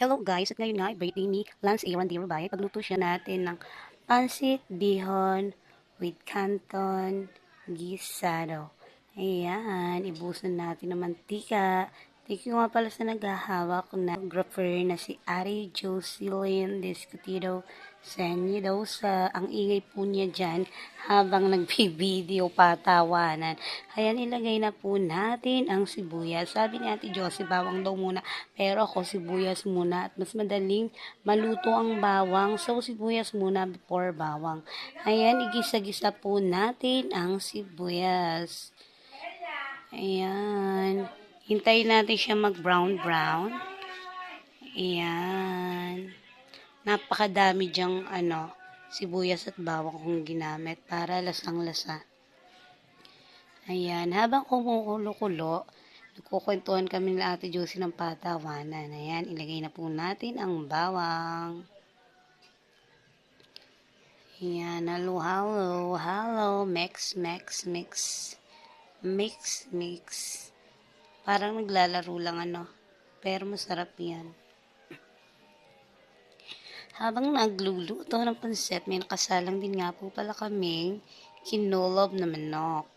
Hello guys, at ngayon nga, birthday ni Lance Aaron Di Rubay. Pagluto siya natin ng pansit bihon with canton gisado. Ayan, ibusan natin ng mantika. Thank you nga pala sa naghahawak na grapher na si Ari Jocelyn Discutido Senyidosa. Ang ingay po niya dyan habang nagbibideo patawanan. Ayan, ilagay na po natin ang sibuyas. Sabi ni Ate Josie, bawang daw muna. Pero ako sibuyas muna at mas madaling maluto ang bawang. So, sibuyas muna before bawang. Ayan, igisa-gisa po natin ang sibuyas. Ayan. Hintayin natin siya mag-brown-brown. Ayan. Napakadami diyang ano, sibuyas at bawang kong ginamit para lasang-lasa. Ayan. Habang kumukulo-kulo, nagkukwentuhan kami nila Ate Josie ng patawanan. Ayan. Ilagay na po natin ang bawang. Ayan. Halo, halo, halo. Mix, mix, mix. Mix, mix. Parang naglalaro lang ano. Pero masarap yan. Habang nagluluto ng pansit, may nakasalang din nga po pala kaming kinulob na manok.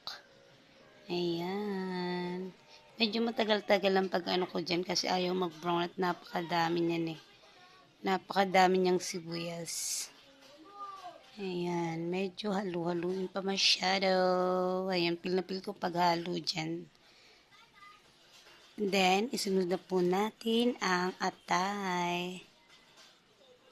Ayan. Medyo matagal-tagal ang pag ano ko dyan kasi ayaw mag-brown at napakadami niyan eh. Napakadami niyang sibuyas. Ayan. Medyo halu-haluin pa masyado. Ayan. Pil na pil ko paghalo dyan. Then, isunod na po natin ang atay.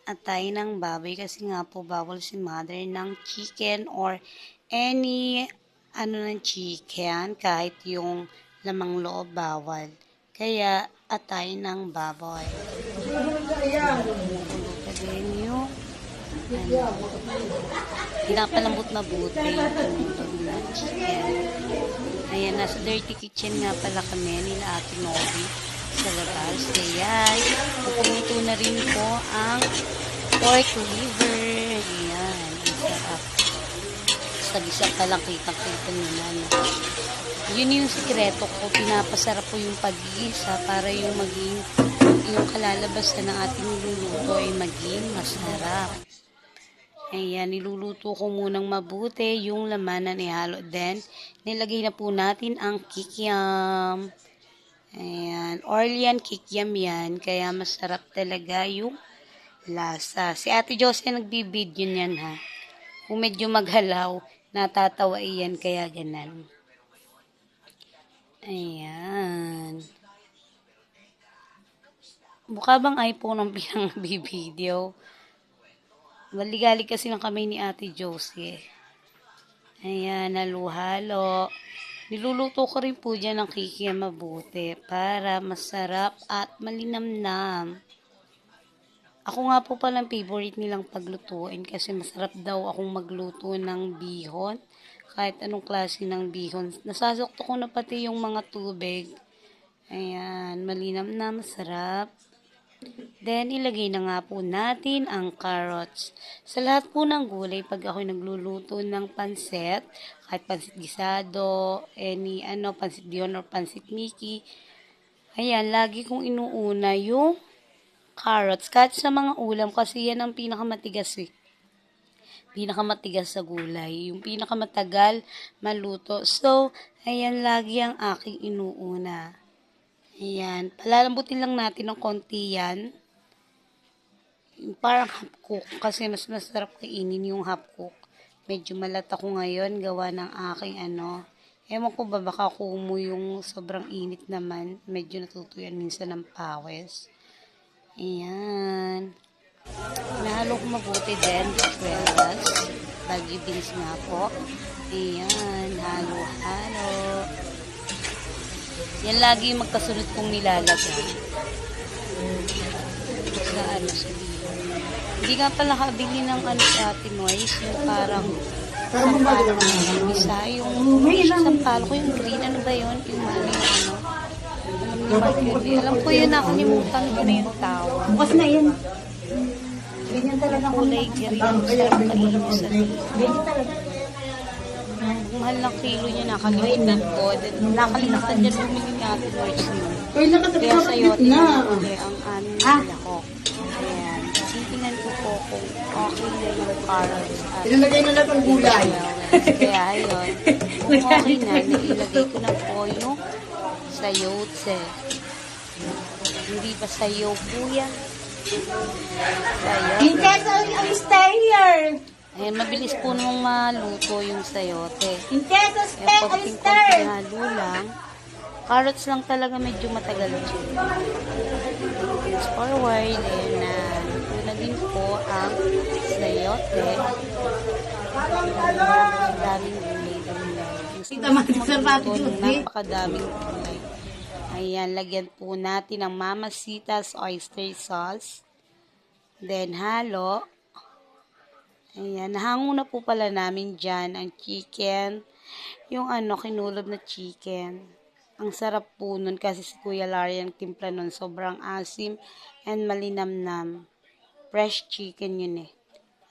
Atay ng baboy kasi nga po bawal si mother ng chicken or any ano ng chicken kahit yung lamang loob bawal. Kaya atay ng baboy. Pa din yung ano, pinapalambot mabuti. Nasa dirty kitchen nga pala kami nila Ate Novi sa labas. Ayan, pupunito na rin po ang pork liver. Ayan, ang sarap. Sa-gisa pa lang kitang-kita na. No? Yun yung sikreto ko. Pinapasarap po yung pag-iisa para yung maging yung kalalabasan ng ating niluluto ay maging masarap. Ayan, niluluto ko munang mabuti yung laman na nihalo. Then, nilagay na po natin ang kikiam. Ayan, Orlean kikiam yan. Kaya masarap talaga yung lasa. Si Ate Josie nagbibideo niyan ha. Kung medyo maghalaw, natatawa iyan kaya ganan. Ayan. Mukha bang iPhone ang pinang-video? Maligali kasi ng kamay ni Ate Josie. Ayan, halo-halo. Niluluto ko rin po dyan ng kikiya mabuti para masarap at malinamnam. Ako nga po palang favorite nilang paglutuin kasi masarap daw akong magluto ng bihon. Kahit anong klase ng bihon. Nasasakto ko na pati yung mga tubig. Ayan, malinam na, masarap. Then, ilagay na nga po natin ang carrots. Sa lahat po ng gulay, pag ako nagluluto ng pansit, kahit pansit gisado, any ano, pansit dion or pansit miki, ayan, lagi kong inuuna yung carrots. Kahit sa mga ulam, kasi yan ang pinakamatigas eh. Pinakamatigas sa gulay. Yung pinakamatagal maluto. So, ayan, lagi ang aking inuuna. Ayan. Palalambutin lang natin ng konti yan. Parang half cook. Kasi mas masarap kainin yung half cook. Medyo malat ako ngayon. Gawa ng aking ano. Ewan ko ba baka kumo yung sobrang init naman. Medyo natutuyan minsan ng pawis. Ayan. Nahalo ko mabuti din. Kwelas. Bagyo beans nga po. Ayan. Halo-halo. Yan lagi yung magkasunod kong nilalagay. Sa ano, sa. Hindi nga pala kabili ng ano sa atin, Noise, yung parang sampalo ng isa, yung sampalo ko, yung green, ano ba yun? Yung ano, yung ano. Alam ko yun, nakalimutan ko na yung tawag. Bukas na yan. Ganyan talaga kung Kulay green, Ganyan talaga. Mahal na kilo niya, nakalimutan ko. Nakalimutan niya bumili Ate Noise yun. Kaya sa'yo, tinanong ang aming Ah. lahok. Ayan. Titingnan ko po kung okay na yung carrots at Ilalagay na lang ang gulay. Kaya ayun, kung okay na, nailagay ko na po yung sayote. Hindi pa sayo po yan. Sayote. Princess, I'll stay here. Ayan, mabilis po nung maluto yung sayote. Princess, I'll stay, Kaya I'll konting stay. konting halo lang. Carrots lang talaga medyo matagal siya. Fast forward, and uh, luto na din po ang sayote. Ang daming gulay ng juice, eh. Napakadaming gulay. Ayan, lagyan po natin ng Mamacita's oyster sauce. Then, halo. Ayan, nahango na po pala namin dyan ang chicken. Yung ano, kinulob na chicken. Ang sarap po nun kasi si Kuya Larry ang timpla nun. Sobrang asim and malinamnam. Fresh chicken yun eh.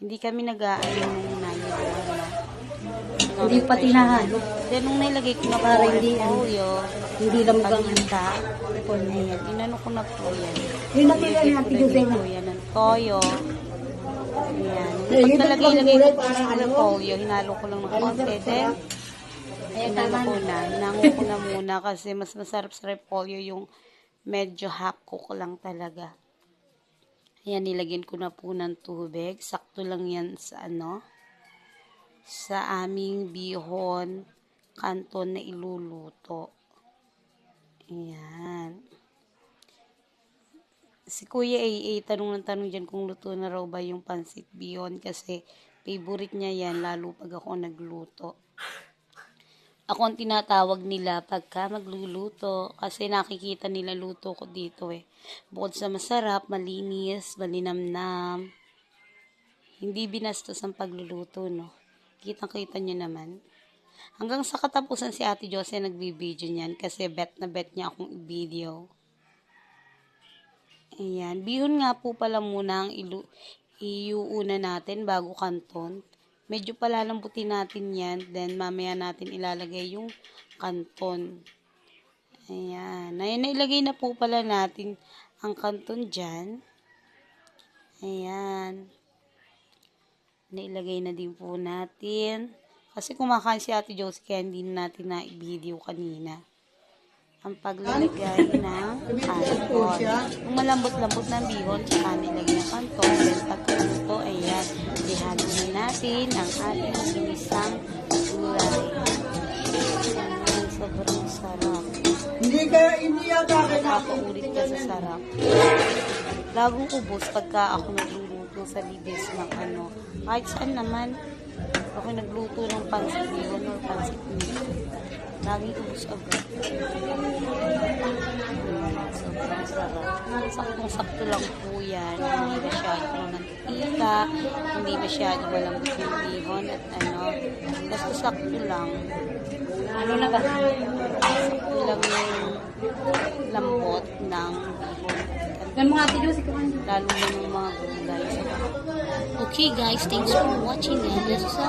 Hindi kami nag-aayon nung naniluan na. Hindi pa tinahalo. Then, nung nilagay ko na po Para ang hindi, ano, polio, Hindi lang paminta, ayan, inano ko na po yan. Yung natira Nilagay na ko natin na yung po toyo. Ayan. Pag tatlong ilagay ko gulay po sa ano? polio, hinalo ko lang ng konti. Then. Ayan, tama ko na. na. Hinango ko na muna kasi mas masarap sa repolyo yung medyo half cook lang talaga. Ayan, nilagyan ko na po ng tubig. Sakto lang yan sa ano, sa aming bihon kanton na iluluto. Ayan. Si Kuya AA, tanong ng tanong dyan kung luto na raw ba yung pansit bihon kasi favorite niya yan lalo pag ako nagluto. Ako ang tinatawag nila pagka magluluto kasi nakikita nila luto ko dito eh. Bukod sa masarap, malinis, malinamnam, hindi binastos ang pagluluto, no? Kitang-kita nyo naman. Hanggang sa katapusan si Ate Jose nagbibideo niyan kasi bet na bet niya akong i-video. Ayan. Bihon nga po pala muna ang ilu iuuna natin bago kanton. Medyo palalambutin natin yan. Then, mamaya natin ilalagay yung kanton. Ayan. Ayan, nailagay na po pala natin ang kanton dyan. Ayan. Nailagay na din po natin. Kasi kumakain si Ate Josie kaya hindi na natin na i-video kanina. Ang paglalagay ng kanton. Yung malambot-lambot ng bihon, tsaka nilagay ng kanton. Then pagkaluto, ayan, ihalo na natin ang ating ginisang gulay. Sobrang sarap. Hindi ka, hindi yata Nakakaulit ka sa sarap. Lagong ubos pagka ako nagluluto sa libis ng ano. Kahit saan naman, ako nagluto ng pansit bihon or pansit meat. Laging ubos agad. Sobrang sarap. Saktong-sakto lang po yan. Hindi masyadong mantika, hindi masyadong malambot yung bihon at ano. Basta sakto lang. Ano na ba? Sakto lang yung lambot ng bihon. Lalo na ng mga gulay. Okay guys, thanks for watching and